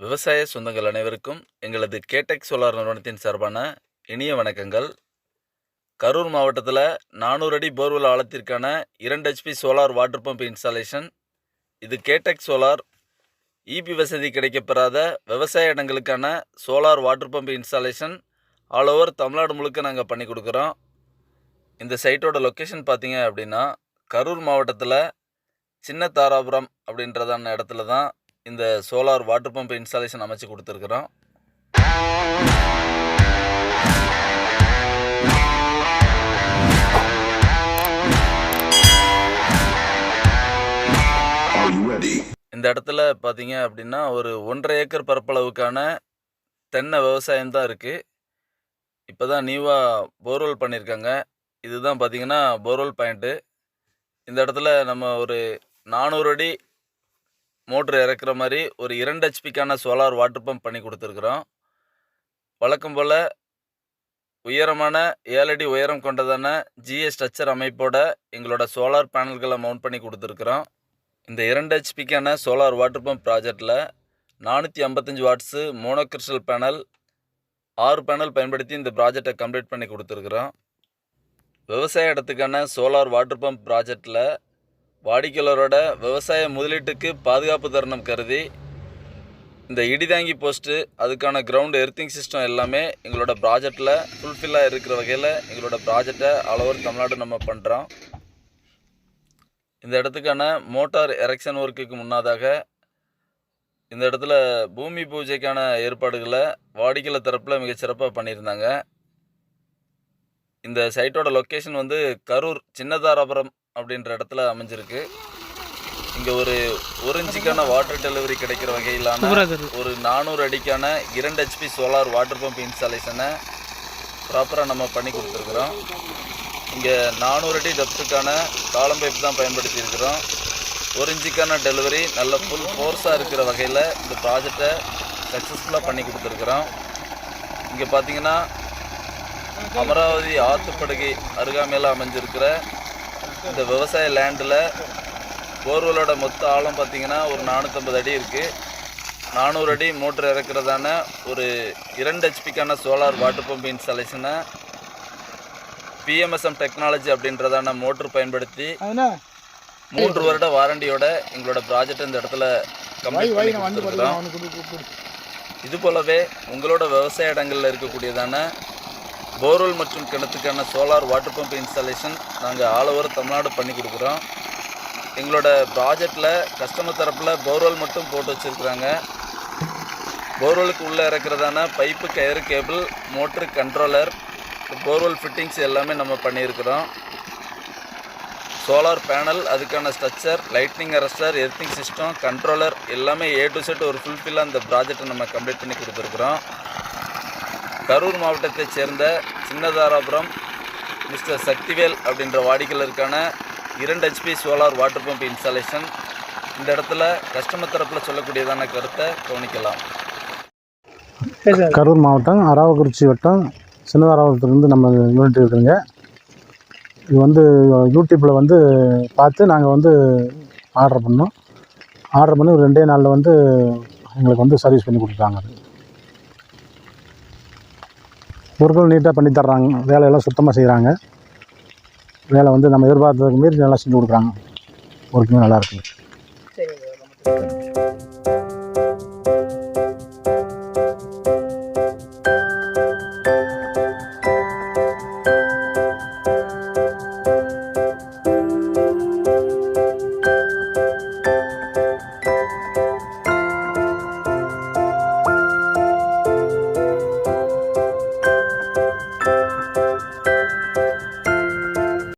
விவசாய சொந்தங்கள் அனைவருக்கும் எங்களது கேடெக் சோலார் நிறுவனத்தின் சார்பான இனிய வணக்கங்கள். கரூர் மாவட்டத்தில் நானூறு அடி போர்வெல் ஆழத்திற்கான இரண்டு HP solar water pump installation. இது கேடெக் சோலார். இபி வசதி கிடைக்கப்பெறாத விவசாய இடங்களுக்கான solar water pump installation all over Tamil Nadu முழுக்க நாங்கள் பண்ணி கொடுக்குறோம். இந்த சைட்டோட லொக்கேஷன் பார்த்தீங்க அப்படின்னா கரூர் மாவட்டத்தில் சின்ன தாராபுரம் அப்படின்றதான இடத்துல தான் இந்த சோலார் வாட்டர் பம்ப் இன்ஸ்டாலேஷன் அமைச்சு கொடுத்துருக்குறோம்? இந்த இடத்துல பார்த்தீங்க அப்படின்னா ஒரு ஒன்றரை ஏக்கர் பரப்பளவுக்கான தென்னை விவசாயம் தான் இருக்குது இப்போ தான் நியூவாக போர்வெல் பண்ணியிருக்காங்க இதுதான் பார்த்தீங்கன்னா போர்வெல் பாயிண்ட்டு இந்த இடத்துல நம்ம ஒரு நானூறு அடி மோட்ரு இறக்குற மாதிரி ஒரு இரண்டு ஹெச்பிக்கான சோலார் வாட்டர் பம்ப் பண்ணி கொடுத்துருக்குறோம். வழக்கம் போல் உயரமான ஏழடி உயரம் கொண்டதான ஜிஎஸ் ஸ்ட்ரக்சர் அமைப்போட எங்களோட சோலார் பேனல்களை மவுண்ட் பண்ணி கொடுத்துருக்குறோம். இந்த இரண்டு ஹெச்பிக்கான சோலார் வாட்டர் பம்ப் ப்ராஜெக்டில் நானூற்றி ஐம்பத்தஞ்சு வாட்ஸு மோனோக்ரிஸ்டல் பேனல் ஆறு பேனல் பயன்படுத்தி இந்த ப்ராஜெக்டை கம்ப்ளீட் பண்ணி கொடுத்துருக்குறோம். விவசாய இடத்துக்கான சோலார் வாட்டர் பம்ப் ப்ராஜெக்டில் வாடிக்கையாளரோட விவசாய முதலீட்டுக்கு பாதுகாப்பு தருணம் கருதி இந்த இடிதாங்கி போஸ்ட்டு அதுக்கான கிரவுண்டு எர்த்திங் சிஸ்டம் எல்லாமே எங்களோட ப்ராஜெக்டில் ஃபுல்ஃபில்லாக இருக்கிற வகையில் எங்களோட ப்ராஜெக்டை ஆல் ஓவர் தமிழ்நாடு நம்ம பண்ணுறோம் இந்த இடத்துக்கான மோட்டார் எரெக்ஷன் ஒர்க்குக்கு முன்னதாக இந்த இடத்துல பூமி பூஜைக்கான ஏற்பாடுகளை வாடிக்கையாளர் தரப்பில் மிகச்சிறப்பாக பண்ணியிருந்தாங்க. இந்த சைட்டோட லொக்கேஷன் வந்து கரூர் சின்னதாராபுரம் அப்படின்ற இடத்துல அமைஞ்சிருக்கு. இங்கே ஒரு ஒரு இன்ச்சுக்கான வாட்டர் டெலிவரி கிடைக்கிற வகையிலான ஒரு நானூறு அடிக்கான இரண்டு ஹெச்பி சோலார் வாட்டர் பம்ப் இன்ஸ்டாலேஷனை ப்ராப்பராக நம்ம பண்ணி கொடுத்துருக்குறோம். இங்கே நானூறு அடி டெப்த்துக்கான காலம் பைப் தான் பயன்படுத்தியிருக்கிறோம். ஒரு இன்ச்சுக்கான டெலிவரி நல்ல ஃபுல் ஃபோர்ஸாக இருக்கிற வகையில் இந்த ப்ராஜெக்டை சக்ஸஸ்ஃபுல்லாக பண்ணி கொடுத்துருக்குறோம். இங்கே பார்த்தீங்கன்னா அமராவதி ஆற்றுப்படுகை அருகாமையில் அமைஞ்சிருக்கிற இந்த விவசாய லேண்டில் போர்வெலோட மொத்த ஆழம் பார்த்தீங்கன்னா ஒரு நானூற்றம்பது அடி இருக்குது நானூறு அடி மோட்ரு இறக்குறதான ஒரு இரண்டு ஹெச்பிக்கான சோலார் வாட்டர் பம்ப் இன்ஸ்டாலேஷனை பிஎம்எஸ்எம் டெக்னாலஜி அப்படின்றதான மோட்ரு பயன்படுத்தி மூன்று வருட வாரண்டியோட எங்களோட ப்ராஜெக்ட் இந்த இடத்துல கம்ப்ளீட் பண்ணி கொடுத்துருக்குறோம். இது போலவே உங்களோட விவசாய இடங்களில் இருக்கக்கூடியதான போர்வெல் மற்றும் கிணத்துக்கான சோலார் வாட்டர் பம்ப் இன்ஸ்டாலேஷன் நாங்கள் ஆல் ஓவர் தமிழ்நாடு பண்ணி கொடுக்குறோம். எங்களோட ப்ராஜெக்டில் கஸ்டமர் தரப்பில் போர்வெல் மட்டும் போட்டு வச்சுருக்குறாங்க. போர்வெலுக்கு உள்ளே இறக்குறதான பைப்பு கயிறு cable motor controller borewell fittings எல்லாமே நம்ம பண்ணியிருக்கிறோம். சோலார் பேனல் அதுக்கான structure lightning arrester earthing system controller எல்லாமே ஏ டு செட் ஒரு ஃபுல்ஃபில்லாக அந்த ப்ராஜெக்டை நம்ம கம்ப்ளீட் பண்ணி கொடுத்துருக்குறோம். கரூர் மாவட்டத்தைச் சேர்ந்த சின்னதாராபுரம் மிஸ்டர் சக்திவேல் அப்படின்ற வாடிக்கையாளருக்கான இரண்டு HP solar water pump installation இந்த இடத்துல கஸ்டமர் தரப்பில் சொல்லக்கூடியதான கருத்தை கவனிக்கலாம். கரூர் மாவட்டம் அராவக்குறிச்சி வட்டம் சின்னதாராபுரத்துலேருந்து நம்ம யூனிட் இருக்குதுங்க இது வந்து யூடியூப்பில் வந்து பார்த்து நாங்கள் வந்து ஆர்டர் பண்ணோம். ஆர்டர் பண்ணி ஒரு ரெண்டே நாளில் வந்து எங்களுக்கு வந்து சர்வீஸ் பண்ணி கொடுத்தாங்க அது பொருட்கள் நீட்டாக பண்ணி தர்றாங்க. வேலையெல்லாம் சுத்தமாக செய்கிறாங்க வேலை வந்து நம்ம எதிர்பார்த்ததுக்கு மீறி நல்லா செஞ்சு கொடுக்குறாங்க. ஒர்க்குமே நல்லா இருக்குது